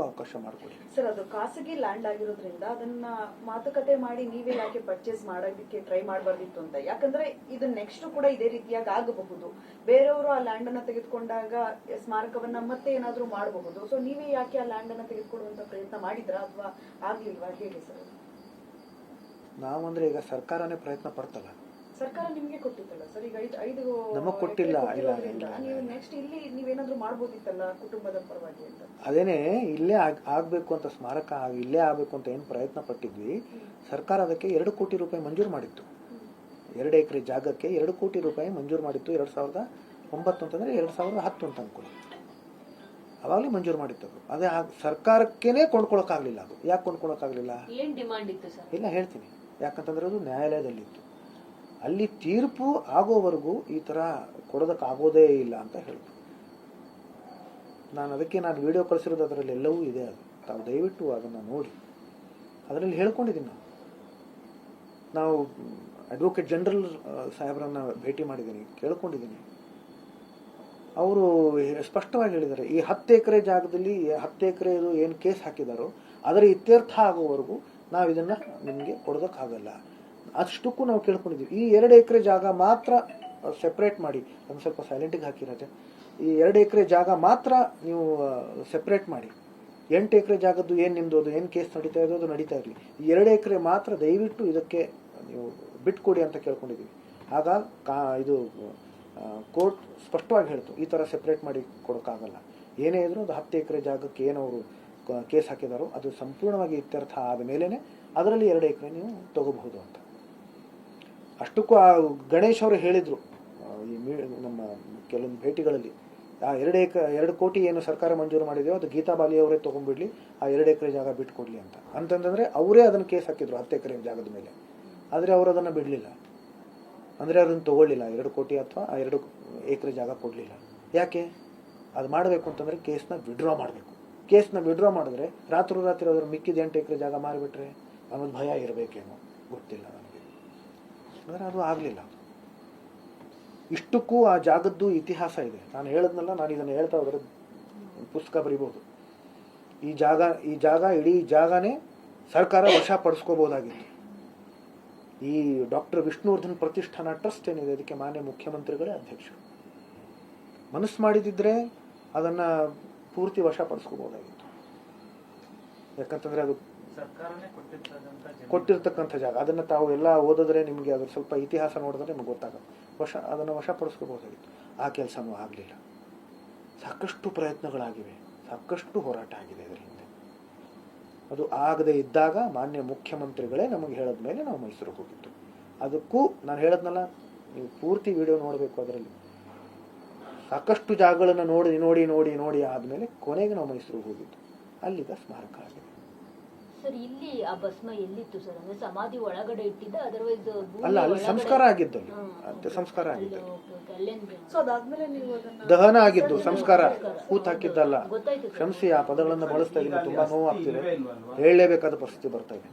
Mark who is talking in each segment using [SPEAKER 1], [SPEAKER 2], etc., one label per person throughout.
[SPEAKER 1] ಅವಕಾಶ ಮಾಡಿಕೊಡಿ
[SPEAKER 2] ಸರ್ ಅದು ಖಾಸಗಿ ಲ್ಯಾಂಡ್ ಆಗಿರೋದ್ರಿಂದ ಅದನ್ನ ಮಾತುಕತೆ ಮಾಡಿ ನೀವೇ ಯಾಕೆ ಪರ್ಚೇಸ್ ಮಾಡೋದಕ್ಕೆ ಟ್ರೈ ಮಾಡಬಾರ್ದಿತ್ತು ಅಂತ. ಯಾಕಂದ್ರೆ ಇದು ನೆಕ್ಸ್ಟ್ ಕೂಡ ಇದೇ ರೀತಿಯಾಗಿ ಆಗಬಹುದು. ಬೇರೆಯವರು ಆ ಲ್ಯಾಂಡ್ ಅನ್ನ ತೆಗೆದುಕೊಂಡಾಗ ಸ್ಮಾರಕವನ್ನ ಮತ್ತೆ ಏನಾದ್ರೂ ಮಾಡಬಹುದು. ಸೊ ನೀವೇ ಯಾಕೆ ಆ ಲ್ಯಾಂಡ್ ಅನ್ನ ತೆಗೆದುಕೊಳ್ಳುವಂತ ಪ್ರಯತ್ನ ಮಾಡಿದ್ರಾ ಅಥವಾ ಆಗ್ಲಿಲ್ವಾ? ಹೇಳಿ ಸರ್.
[SPEAKER 1] ನಾವಂದ್ರೆ ಈಗ ಸರ್ಕಾರನೇ ಪ್ರಯತ್ನ ಪಡ್ತಲ್ಲ.
[SPEAKER 2] ಸರ್ಕಾರ ನಿಮಗೆ ಕೊಟ್ಟಿತ್ತಲ್ಲ? ಸರ್ ಈಗ ಐದು ಐದು
[SPEAKER 1] ನಮಗೆ ಕೊಟ್ಟಿಲ್ಲ, ಇಲ್ಲ,
[SPEAKER 2] ನೀವು
[SPEAKER 1] ಇಲ್ಲ.
[SPEAKER 2] ನೆಕ್ಸ್ಟ್ ಇಲ್ಲಿ ನೀವೇನಾದರೂ ಮಾಡ್ಬೋದಿತ್ತಲ್ಲ ಕುಟುಂಬದ ಪರವಾಗಿ ಅಂತ?
[SPEAKER 1] ಅದೇನೇ ಇಲ್ಲೇ ಆಗ್ ಆಗಬೇಕು ಅಂತ ಸ್ಮಾರಕ ಆಗ್- ಇಲ್ಲೇ ಆಗಬೇಕು ಅಂತ ಏನು ಪ್ರಯತ್ನ ಪಟ್ಟಿದ್ವಿ. ಸರ್ಕಾರ ಅದಕ್ಕೆ ಎರಡು ಕೋಟಿ ರೂಪಾಯಿ ಮಂಜೂರು ಮಾಡಿತ್ತು. ಎರಡು ಎಕರೆ ಜಾಗಕ್ಕೆ ಎರಡು ಕೋಟಿ ರೂಪಾಯಿ ಮಂಜೂರು ಮಾಡಿತ್ತು. ಎರಡು ಸಾವಿರದ ಒಂಬತ್ತು ಅಂತಂದರೆ ಎರಡು ಸಾವಿರದ ಹತ್ತು ಅಂತ ಅಂದ್ಕೊಳ್ಳಿ ಅವಾಗಲೇ ಮಂಜೂರು ಮಾಡಿತ್ತು ಅದು. ಅದೇ ಸರ್ಕಾರಕ್ಕೇನೆ ಕೊಂಡ್ಕೊಳಕ್ಕಾಗಲಿಲ್ಲ ಅದು. ಯಾಕೆ ಕೊಂಡ್ಕೊಳಕ್ಕಾಗಲಿಲ್ಲ?
[SPEAKER 3] ಏನ್ ಡಿಮಾಂಡ್ ಇತ್ತು ಸರ್?
[SPEAKER 1] ಇಲ್ಲ ಹೇಳ್ತೀನಿ. ಯಾಕಂತಂದ್ರೆ ಅದು ನ್ಯಾಯಾಲಯದಲ್ಲಿತ್ತು. ಅಲ್ಲಿ ತೀರ್ಪು ಆಗೋವರೆಗೂ ಈ ಥರ ಕೊಡೋದಕ್ಕಾಗೋದೇ ಇಲ್ಲ ಅಂತ ಹೇಳಿದ್ರು ನಾನು ಅದಕ್ಕೆ ನಾನು ವಿಡಿಯೋ ಕಳಿಸಿರೋದು ಅದರಲ್ಲಿ ಎಲ್ಲವೂ ಇದೆ ಅದು. ತಾವು ದಯವಿಟ್ಟು ಅದನ್ನು ನೋಡಿ. ಅದರಲ್ಲಿ ಹೇಳ್ಕೊಂಡಿದ್ದೀನಿ ನಾವು ನಾವು ಅಡ್ವೊಕೇಟ್ ಜನರಲ್ ಸಾಹೇಬ್ರನ್ನು ಭೇಟಿ ಮಾಡಿದ್ದೀನಿ, ಕೇಳ್ಕೊಂಡಿದ್ದೀನಿ. ಅವರು ಸ್ಪಷ್ಟವಾಗಿ ಹೇಳಿದ್ದಾರೆ, ಈ ಹತ್ತು ಎಕರೆ ಜಾಗದಲ್ಲಿ ಹತ್ತು ಎಕರೆ ಏನು ಕೇಸ್ ಹಾಕಿದಾರೋ, ಅದರ ಇತ್ಯರ್ಥ ಆಗೋವರೆಗೂ ನಾವು ಇದನ್ನು ನಿಮಗೆ ಕೊಡೋದಕ್ಕಾಗಲ್ಲ. ಅಷ್ಟಕ್ಕೂ ನಾವು ಕೇಳ್ಕೊಂಡಿದ್ದೀವಿ. ಈ ಎರಡು ಎಕರೆ ಜಾಗ ಮಾತ್ರ ಸೆಪ್ರೇಟ್ ಮಾಡಿ, ಒಂದು ಸ್ವಲ್ಪ ಸೈಲೆಂಟಿಗೆ ಹಾಕಿರತ್ತೆ. ಈ ಎರಡು ಎಕರೆ ಜಾಗ ಮಾತ್ರ ನೀವು ಸೆಪ್ರೇಟ್ ಮಾಡಿ. ಎಂಟು ಎಕರೆ ಜಾಗದ್ದು ಏನು ನಿಮ್ಮದು ಅದು ಏನು ಕೇಸ್ ನಡೀತಾ ಇರೋದು, ಅದು ನಡೀತಾ ಇರಲಿ. ಈ ಎರಡು ಎಕರೆ ಮಾತ್ರ ದಯವಿಟ್ಟು ಇದಕ್ಕೆ ನೀವು ಬಿಟ್ಕೊಡಿ ಅಂತ ಕೇಳ್ಕೊಂಡಿದ್ದೀವಿ. ಆಗ ಕಾ, ಇದು ಕೋರ್ಟ್ ಸ್ಪಷ್ಟವಾಗಿ ಹೇಳ್ತು, ಈ ಥರ ಸೆಪ್ರೇಟ್ ಮಾಡಿ ಕೊಡೋಕ್ಕಾಗಲ್ಲ. ಏನೇ ಇದ್ರೂ ಅದು ಹತ್ತು ಎಕರೆ ಜಾಗಕ್ಕೆ ಏನವರು ಕೇಸ್ ಹಾಕಿದಾರೋ, ಅದು ಸಂಪೂರ್ಣವಾಗಿ ಇತ್ಯರ್ಥ ಆದ ಮೇಲೇ ಅದರಲ್ಲಿ ಎರಡು ಎಕರೆ ನೀವು ತಗೋಬಹುದು ಅಂತ. ಅಷ್ಟಕ್ಕೂ ಆ ಗಣೇಶ್ ಅವರು ಹೇಳಿದರು ಈ ನಮ್ಮ ಕೆಲವೊಂದು ಭೇಟಿಗಳಲ್ಲಿ, ಆ ಎರಡು ಎಕ ಎರಡು ಕೋಟಿ ಏನು ಸರ್ಕಾರ ಮಂಜೂರು ಮಾಡಿದೆಯೋ ಅದು ಗೀತಾ ಬಾಲಿ ಅವರೇ ತೊಗೊಂಡ್ಬಿಡ್ಲಿ, ಆ ಎರಡು ಎಕರೆ ಜಾಗ ಬಿಟ್ಕೊಡ್ಲಿ ಅಂತ. ಅಂತಂದ್ರೆ ಅವರೇ ಅದನ್ನು ಕೇಸ್ ಹಾಕಿದ್ರು ಹತ್ತು ಎಕರೆ ಜಾಗದ ಮೇಲೆ. ಆದರೆ ಅವರು ಅದನ್ನು ಬಿಡಲಿಲ್ಲ. ಅಂದರೆ ಅದನ್ನು ತೊಗೊಳ್ಳಿಲ್ಲ, ಎರಡು ಕೋಟಿ ಅಥವಾ ಆ ಎರಡು ಎಕರೆ ಜಾಗ ಕೊಡಲಿಲ್ಲ. ಯಾಕೆ? ಅದು ಮಾಡಬೇಕು ಅಂತಂದರೆ ಕೇಸ್ನ ವಿಡ್ರಾ ಮಾಡಬೇಕು. ಕೇಸ್ನ ವಿಡ್ರಾ ಮಾಡಿದ್ರೆ ರಾತ್ರಿ ರಾತ್ರಿ ಮಿಕ್ಕಿದ ಎಂಟು ಎಕರೆ ಜಾಗ ಮಾರಿಬಿಟ್ರೆ ಅನ್ನೋದು ಭಯ ಇರಬೇಕೇನೋ ಗೊತ್ತಿಲ್ಲ. ಅಂದರೆ ಅದು ಆಗಲಿಲ್ಲ. ಇಷ್ಟಕ್ಕೂ ಆ ಜಾಗದ್ದು ಇತಿಹಾಸ ಇದೆ. ನಾನು ಹೇಳದ್ನಲ್ಲ, ನಾನು ಇದನ್ನು ಹೇಳ್ತಾ ಹೋದರೆ ಪುಸ್ತಕ ಬರಿಬೋದು. ಈ ಜಾಗ ಈ ಜಾಗ ಇಡೀ ಜಾಗನೇ ಸರ್ಕಾರ ವಶಪಡಿಸ್ಕೋಬೋದಾಗಿತ್ತು ಈ ಡಾಕ್ಟರ್ ವಿಷ್ಣುವರ್ಧನ್ ಪ್ರತಿಷ್ಠಾನ ಟ್ರಸ್ಟ್ ಏನಿದೆ, ಅದಕ್ಕೆ ಮಾನ್ಯ ಮುಖ್ಯಮಂತ್ರಿಗಳೇ ಅಧ್ಯಕ್ಷರು. ಮನಸ್ಸು ಮಾಡಿದಿದ್ರೆ ಅದನ್ನು ಪೂರ್ತಿ ವಶಪಡಿಸ್ಕೋಬಹುದಾಗಿತ್ತು ಯಾಕಂತಂದ್ರೆ ಅದು
[SPEAKER 4] ಸರ್ಕಾರನೇ ಕೊಟ್ಟಿರ್ತಕ್ಕಂಥ.
[SPEAKER 1] ಜಾಗ. ಅದನ್ನ ತಾವು ಎಲ್ಲ ಓದಿದ್ರೆ ನಿಮಗೆ ಅದ್ರ ಸ್ವಲ್ಪ ಇತಿಹಾಸ ನೋಡಿದ್ರೆ ನಿಮ್ಗೆ ಗೊತ್ತಾಗುತ್ತೆ. ವಶ ಅದನ್ನು ವಶಪಡಿಸ್ಕೋಬಹುದಾಗಿತ್ತು ಆ ಕೆಲಸನೂ ಆಗಲಿಲ್ಲ. ಸಾಕಷ್ಟು ಪ್ರಯತ್ನಗಳಾಗಿವೆ. ಸಾಕಷ್ಟು ಹೋರಾಟ ಆಗಿದೆ ಇದರ ಹಿಂದೆ. ಅದು ಆಗದೆ ಇದ್ದಾಗ ಮಾನ್ಯ ಮುಖ್ಯಮಂತ್ರಿಗಳೇ ನಮಗೆ ಹೇಳದ ಮೇಲೆ ನಾವು ಮೈಸೂರಿಗೆ ಹೋಗಿತ್ತು ಅದಕ್ಕೂ ನಾನು ಹೇಳದ್ನಲ್ಲ ನೀವು ಪೂರ್ತಿ ವಿಡಿಯೋ ನೋಡಬೇಕು ಅದರಲ್ಲಿ. ಸಾಕಷ್ಟು ಜಾಗಗಳನ್ನು ನೋಡಿ ನೋಡಿ ನೋಡಿ ನೋಡಿ ಆದಮೇಲೆ ಕೊನೆಗೆ ನಾವು ಮೈಸೂರಿಗೆ ಹೋಗಿದ್ದು. ಅಲ್ಲಿಗ ಸ್ಮಾರಕ ಆಗಿದೆ.
[SPEAKER 3] ಸರ್ ಇಲ್ಲಿ ಆ ಭಸ್ಮ ಎಲ್ಲಿತ್ತು ಸರ್? ಅಂದ್ರೆ ಸಮಾಧಿ ಒಳಗಡೆ ಇಟ್ಟಿದ್ದ ಅದರ್ವೈಸ್
[SPEAKER 1] ಅಲ್ಲ ಅಲ್ಲಿ ಸಂಸ್ಕಾರ ಆಗಿದ್ದು. ಅಲ್ಲಿ ಅಂತ್ಯ ಸಂಸ್ಕಾರ ಆಗಿದ್ದು
[SPEAKER 2] ಸೊ ಅದಾದ್ಮೇಲೆ ನೀವು ಅದನ್ನ
[SPEAKER 1] ದಹನ ಆಗಿದ್ದು ಸಂಸ್ಕಾರ. ಕೂತ್ ಹಾಕಿದ್ದಲ್ಲ.
[SPEAKER 3] ಗೊತ್ತಾಯ್ತು ಸರ್.
[SPEAKER 1] ಕ್ಷಮಿಸಿ ಆ ಪದಗಳನ್ನು ಬಳಸ್ತಾ ಇದ್ದೀನಿ ತುಂಬಾ ನೋವು ಆಗ್ತಿದೆ. ಹೇಳಲೇಬೇಕಾದ ಪರಿಸ್ಥಿತಿ ಬರ್ತಾ ಇದೆ.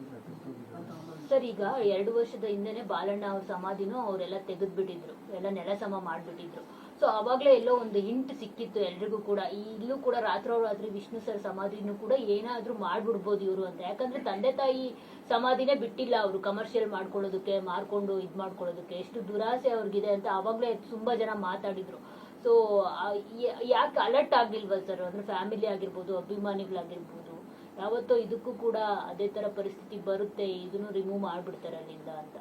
[SPEAKER 3] ಸರ್ ಈಗ ಎರಡು ವರ್ಷದ ಹಿಂದೆನೆ ಬಾಲಣ್ಣ ಅವ್ರ ಸಮಾಧಿನೂ ಅವರೆಲ್ಲ ತೆಗೆದ್ಬಿಟ್ಟಿದ್ರು. ಎಲ್ಲ ನೆಲ ಸಮ ಮಾಡ್ಬಿಟ್ಟಿದ್ರು. ಸೊ ಅವಾಗ್ಲೇ ಎಲ್ಲೋ ಒಂದು ಹಿಂಟ್ ಸಿಕ್ಕಿತ್ತು ಎಲ್ರಿಗೂ ಕೂಡ. ಈಗಲೂ ಕೂಡ ರಾತ್ರೋರಾತ್ರಿ ವಿಷ್ಣು ಸರ್ ಸಮಾಧಿನೂ ಕೂಡ ಏನಾದ್ರೂ ಮಾಡ್ಬಿಡ್ಬೋದು ಇವರು ಅಂತ. ಯಾಕಂದ್ರೆ ತಂದೆ ತಾಯಿ ಸಮಾಧಿನೇ ಬಿಟ್ಟಿಲ್ಲ ಅವರು ಕಮರ್ಷಿಯಲ್ ಮಾಡ್ಕೊಳ್ಳೋದಕ್ಕೆ ಮಾರ್ಕೊಂಡು ಇದ್ ಮಾಡ್ಕೊಳ್ಳೋದಕ್ಕೆ. ಎಷ್ಟು ದುರಾಸೆ ಅವ್ರಿಗಿದೆ ಅಂತ ಅವಾಗಲೇ ತುಂಬಾ ಜನ ಮಾತಾಡಿದ್ರು. ಸೊ ಯಾಕೆ ಅಲರ್ಟ್ ಆಗಿಲ್ವಾ ಸರ್ ಅಂದ್ರೆ ಫ್ಯಾಮಿಲಿ ಆಗಿರ್ಬೋದು ಅಭಿಮಾನಿಗಳಾಗಿರ್ಬೋದು. ಯಾವತ್ತೋ ಇದಕ್ಕೂ ಕೂಡ ಅದೇ ತರ ಪರಿಸ್ಥಿತಿ ಬರುತ್ತೆ. ಇದನ್ನು ರಿಮೂವ್ ಮಾಡ್ಬಿಡ್ತಾರೆ ಅಲ್ಲಿಂದ ಅಂತ.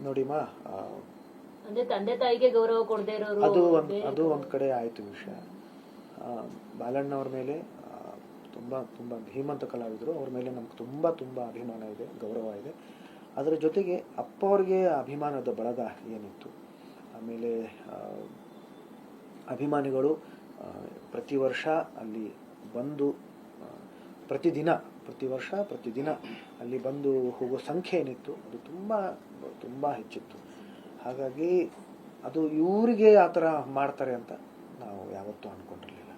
[SPEAKER 1] ನೋಡಿಮಾ ಆ,
[SPEAKER 3] ಅಂದ್ರೆ ತಂದೆ ತಾಯಿಗೆ ಗೌರವ ಕೊಡದೇ ಇರೋರು
[SPEAKER 1] ಅದು ಒಂದು ಅದು ಒಂದು ಕಡೆ ಆಯಿತು ವಿಷಯ. ಆ, ಬಾಲಣ್ಣವ್ರ ಮೇಲೆ ತುಂಬಾ ತುಂಬ ಧೀಮಂತ ಕಲಾವಿದರು. ಅವ್ರ ಮೇಲೆ ನಮ್ಗೆ ತುಂಬ ತುಂಬ ಅಭಿಮಾನ ಇದೆ ಗೌರವ ಇದೆ. ಅದರ ಜೊತೆಗೆ ಅಪ್ಪ ಅವ್ರಿಗೆ ಅಭಿಮಾನದ ಬಳಗ ಏನಿತ್ತು? ಆಮೇಲೆ ಅಭಿಮಾನಿಗಳು ಪ್ರತಿ ವರ್ಷ ಅಲ್ಲಿ ಬಂದು ಪ್ರತಿದಿನ ಪ್ರತಿ ವರ್ಷ ಪ್ರತಿದಿನ ಅಲ್ಲಿ ಬಂದು ಹೋಗೋ ಸಂಖ್ಯೆ ಏನಿತ್ತು? ಅದು ತುಂಬ ತುಂಬ ಹೆಚ್ಚಿತ್ತು. ಹಾಗಾಗಿ ಅದು ಇವರಿಗೆ ಆ ಥರ ಮಾಡ್ತಾರೆ ಅಂತ ನಾವು ಯಾವತ್ತೂ ಅಂದ್ಕೊಂಡಿರಲಿಲ್ಲ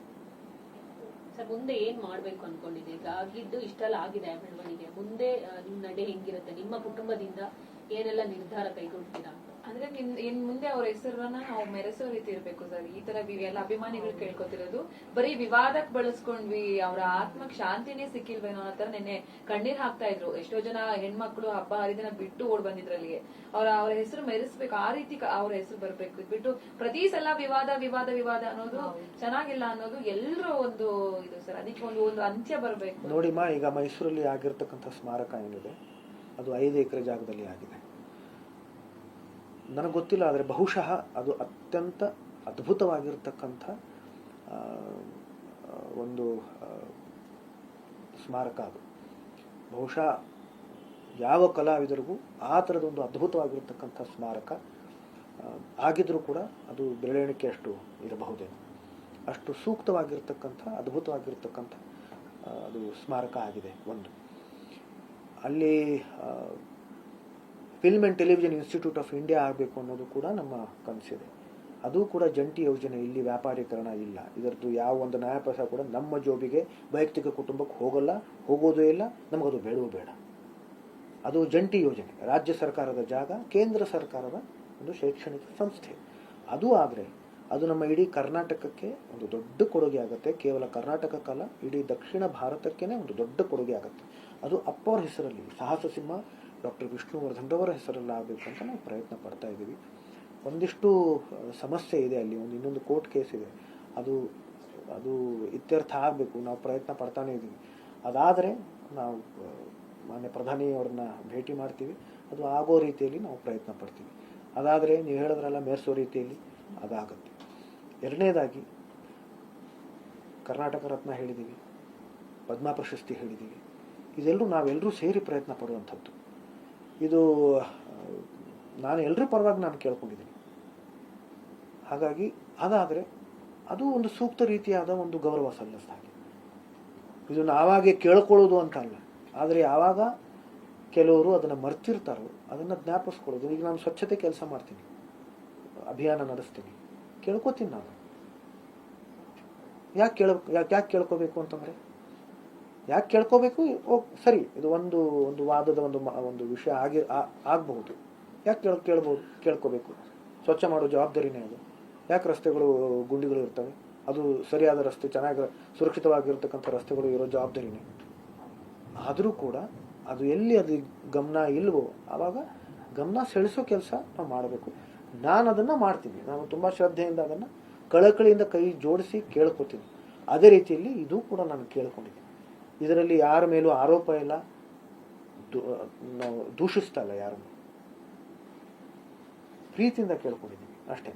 [SPEAKER 5] ಸರ್, ಮುಂದೆ ಏನ್ ಮಾಡ್ಬೇಕು ಅನ್ಕೊಂಡಿದೆ ಈಗ ಆಗಿದ್ದು ಇಷ್ಟೆಲ್ಲ ಆಗಿದೆ ಬೆಳವಣಿಗೆ. ಮುಂದೆ ನಿಮ್ಮ ನಿಮ್ ನಡೆ ಹೆಂಗಿರುತ್ತೆ? ನಿಮ್ಮ ಕುಟುಂಬದಿಂದ ಏನೆಲ್ಲ ನಿರ್ಧಾರ ಕೈಗೊಳ್ತೀರಾ?
[SPEAKER 6] ಅಂದ್ರೆ ನಿನ್ ಇನ್ ಮುಂದೆ ಅವ್ರ ಹೆಸರನ್ನ ನಾವು ಮೆರೆಸೋ ರೀತಿ ಇರ್ಬೇಕು ಸರ್. ಈ ತರ ವಿ- ಎಲ್ಲ ಅಭಿಮಾನಿಗಳು ಕೇಳ್ಕೊತಿರೋದು. ಬರೀ ವಿವಾದಕ್ ಬಳಸ್ಕೊಂಡ್ವಿ ಅವ್ರ ಆತ್ಮಕ್ ಶಾಂತಿನೇ ಸಿಕ್ಕಿಲ್ವೇನೋ ಅನ್ನೋ ತರ ನೆನ್ನೆ ಕಣ್ಣೀರ್ ಹಾಕ್ತಾ ಇದ್ರು. ಎಷ್ಟೋ ಜನ ಹೆಣ್ಮಕ್ಳು ಹಬ್ಬ ಹರಿದಿನ ಬಿಟ್ಟು ಓಡ್ ಬಂದಿದ್ರು ಅಲ್ಲಿಗೆ ಅವ್ರ ಅವ್ರ ಹೆಸರು ಮೆರೆಸ್ಬೇಕು ಆ ರೀತಿ ಅವ್ರ ಹೆಸರು ಬರ್ಬೇಕು. ಇದ್ ಬಿಟ್ಟು ಪ್ರತಿ ಸಲ ವಿವಾದ ವಿವಾದ ವಿವಾದ ಅನ್ನೋದು ಚೆನ್ನಾಗಿಲ್ಲ ಅನ್ನೋದು ಎಲ್ಲರೂ ಒಂದು ಇದು ಸರ್. ಅದಕ್ಕೆ ಒಂದು ಒಂದು ಅಂತ್ಯ ಬರ್ಬೇಕು.
[SPEAKER 1] ನೋಡಿಮ್ಮ ಈಗ ಮೈಸೂರಲ್ಲಿ ಆಗಿರ್ತಕ್ಕಂತ ಸ್ಮಾರಕ ಏನಿದೆ? ಅದು ಐದು ಎಕರೆ ಜಾಗದಲ್ಲಿ ಆಗಿದೆ. ನನಗೆ ಗೊತ್ತಿಲ್ಲ, ಆದರೆ ಬಹುಶಃ ಅದು ಅತ್ಯಂತ ಅದ್ಭುತವಾಗಿರ್ತಕ್ಕಂಥ ಒಂದು ಸ್ಮಾರಕ ಅದು. ಬಹುಶಃ ಯಾವ ಕಲಾವಿದರಿಗೂ ಆ ಥರದೊಂದು ಅದ್ಭುತವಾಗಿರ್ತಕ್ಕಂಥ ಸ್ಮಾರಕ ಆಗಿದ್ದರೂ ಕೂಡ ಅದು ಬೆರಳೆಣಿಕೆ ಅಷ್ಟು ಇರಬಹುದೇನು ಅಷ್ಟು ಸೂಕ್ತವಾಗಿರ್ತಕ್ಕಂಥ, ಅದ್ಭುತವಾಗಿರ್ತಕ್ಕಂಥ ಅದು ಸ್ಮಾರಕ ಆಗಿದೆ ಒಂದು. ಅಲ್ಲಿ film and television institute of India ಆಗಬೇಕು ಅನ್ನೋದು ಕೂಡ ನಮ್ಮ ಕನಸಿದೆ. ಅದು ಕೂಡ ಜಂಟಿ ಯೋಜನೆ, ಇಲ್ಲಿ ವ್ಯಾಪಾರೀಕರಣ ಇಲ್ಲ. ಇದರದ್ದು ಯಾವ ಒಂದು ನ್ಯಾಯಪೈಸ ಕೂಡ ನಮ್ಮ ಜೋಬಿಗೆ, ವೈಯಕ್ತಿಕ ಕುಟುಂಬಕ್ಕೆ ಹೋಗಲ್ಲ, ಹೋಗೋದೇ ಇಲ್ಲ ನಮಗದು ಬೇಡವೂ ಬೇಡ. ಅದು ಜಂಟಿ ಯೋಜನೆ. ರಾಜ್ಯ ಸರ್ಕಾರದ ಜಾಗ, ಕೇಂದ್ರ ಸರ್ಕಾರದ ಒಂದು ಶೈಕ್ಷಣಿಕ ಸಂಸ್ಥೆ. ಅದು ಆದರೆ, ಅದು ನಮ್ಮ ಇಡೀ ಕರ್ನಾಟಕಕ್ಕೆ ಒಂದು ದೊಡ್ಡ ಕೊಡುಗೆ ಆಗುತ್ತೆ. ಕೇವಲ ಕರ್ನಾಟಕಕ್ಕಲ್ಲ, ಇಡೀ ದಕ್ಷಿಣ ಭಾರತಕ್ಕೇ ಒಂದು ದೊಡ್ಡ ಕೊಡುಗೆ ಆಗುತ್ತೆ. ಅದು ಅಪ್ಪವ್ರ ಹೆಸರಲ್ಲಿ, ಸಾಹಸ ಸಿಂಹ ಡಾಕ್ಟರ್ ವಿಷ್ಣುವರ್ಧನ್ರವರ ಹೆಸರಲ್ಲಿ ಆಗಬೇಕು ಅಂತ ನಾವು ಪ್ರಯತ್ನ ಪಡ್ತಾ ಇದ್ದೀವಿ. ಒಂದಿಷ್ಟು ಸಮಸ್ಯೆ ಇದೆ ಅಲ್ಲಿ, ಒಂದು ಇನ್ನೊಂದು ಕೋರ್ಟ್ ಕೇಸ್ ಇದೆ. ಅದು ಅದು ಇತ್ಯರ್ಥ ಆಗಬೇಕು, ನಾವು ಪ್ರಯತ್ನ ಪಡ್ತಾನೆ ಇದ್ದೀವಿ. ಅದಾದರೆ ನಾವು ಮಾನ್ಯ ಪ್ರಧಾನಿ ಅವ್ರನ್ನ ಭೇಟಿ ಮಾಡ್ತೀವಿ. ಅದು ಆಗೋ ರೀತಿಯಲ್ಲಿ ನಾವು ಪ್ರಯತ್ನ ಪಡ್ತೀವಿ. ಅದಾದರೆ ನೀವು ಹೇಳಿದ್ರಲ್ಲ, ಮೇರ್ಸೋ ರೀತಿಯಲ್ಲಿ ಅದಾಗುತ್ತೆ. ಎರಡನೇದಾಗಿ, ಕರ್ನಾಟಕ ರತ್ನ ಹೇಳಿದ್ದೀವಿ, ಪದ್ಮ ಪ್ರಶಸ್ತಿ ಹೇಳಿದ್ದೀವಿ. ಇದೆಲ್ಲರೂ ನಾವೆಲ್ಲರೂ ಸೇರಿ ಪ್ರಯತ್ನ ಪಡುವಂಥದ್ದು. ಇದು ನಾನು ಎಲ್ಲರ ಪರವಾಗಿ ನಾನು ಕೇಳ್ಕೊಂಡಿದ್ದೀನಿ. ಹಾಗಾಗಿ, ಅದಾದರೆ, ಅದು ಒಂದು ಸೂಕ್ತ ರೀತಿಯಾದ ಒಂದು ಗೌರವ ಸಲ್ಲಿಸ್ತಾಗೆ ಇದು ನಾವಾಗೆ ಕೇಳ್ಕೊಳ್ಳೋದು ಅಂತ ಅಲ್ಲ. ಆದರೆ ಯಾವಾಗ ಕೆಲವರು ಅದನ್ನು ಮರ್ತಿರ್ತಾರೋ, ಅದನ್ನು ಜ್ಞಾಪಿಸ್ಕೊಳ್ಳೋದು. ಈಗ ನಾನು ಸ್ವಚ್ಛತೆ ಕೆಲಸ ಮಾಡ್ತೀನಿ. ಅಭಿಯಾನ ನಡೆಸ್ತೀನಿ. ಕೇಳ್ಕೊತೀನಿ ನಾನು. ಯಾಕೆ ಕೇಳ, ಯಾಕೆ ಯಾಕೆ ಕೇಳ್ಕೋಬೇಕು ಅಂತಂದರೆ ಯಾಕೆ ಕೇಳ್ಕೋಬೇಕು? ಓ, ಸರಿ, ಇದು ಒಂದು ಒಂದು ವಾದದ ಒಂದು ಒಂದು ವಿಷಯ ಆಗಿ ಆಗಬಹುದು. ಯಾಕೆ ಕೇಳ ಕೇಳ್ಬೋದು ಕೇಳ್ಕೋಬೇಕು? ಸ್ವಚ್ಛ ಮಾಡೋ ಜವಾಬ್ದಾರಿನೇ ಅದು. ಯಾಕೆ ರಸ್ತೆಗಳು, ಗುಂಡಿಗಳು ಇರ್ತವೆ? ಅದು ಸರಿಯಾದ ರಸ್ತೆ, ಚೆನ್ನಾಗಿ ಸುರಕ್ಷಿತವಾಗಿರ್ತಕ್ಕಂಥ ರಸ್ತೆಗಳು ಇರೋ ಜವಾಬ್ದಾರಿನೇ. ಆದರೂ ಕೂಡ ಅದು ಎಲ್ಲಿ ಅದು ಗಮನ ಇಲ್ವೋ, ಆವಾಗ ಗಮನ ಸೆಳೆಸೋ ಕೆಲಸ ನಾವು ಮಾಡಬೇಕು. ನಾನು ಅದನ್ನು ಮಾಡ್ತೀನಿ. ನಾನು ತುಂಬ ಶ್ರದ್ಧೆಯಿಂದ ಅದನ್ನು ಕಳಕಳಿಯಿಂದ ಕೈ ಜೋಡಿಸಿ ಕೇಳ್ಕೊತೀನಿ. ಅದೇ ರೀತಿಯಲ್ಲಿ ಇದು ಕೂಡ ನಾನು ಕೇಳ್ಕೊಂಡಿದ್ದೀನಿ. ಇದರಲ್ಲಿ ಯಾರ ಮೇಲೂ ಆರೋಪ ಇಲ್ಲ. ನಾವು ದೂಷಿಸ್ತಾ ಇಲ್ಲ ಯಾರನ್ನು ಪ್ರೀತಿಯಿಂದ ಕೇಳ್ಕೊಂಡಿದ್ದೀವಿ. ಅಷ್ಟೇ.